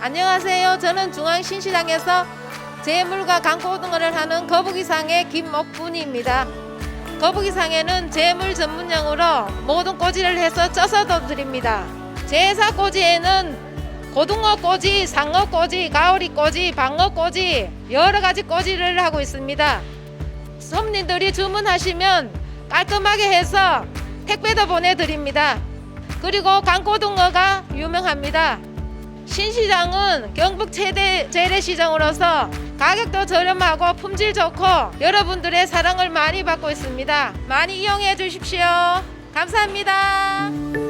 안녕하세요. 저는 중앙신시장에서 재물과 강고등어를 하는 거북이상의 김목분입니다. 거북이상에는 재물 전문용으로 모든 꼬지를 해서 쪄서도 드립니다. 제사 꼬지에는 고등어 꼬지, 상어 꼬지, 가오리 꼬지, 방어 꼬지 여러 가지 꼬지를 하고 있습니다. 손님들이 주문하시면 깔끔하게 해서 택배도 보내드립니다. 그리고 강고등어가 유명합니다. 신시장은 경북 최대 재래시장으로서 가격도 저렴하고 품질 좋고 여러분들의 사랑을 많이 받고 있습니다. 많이 이용해 주십시오. 감사합니다.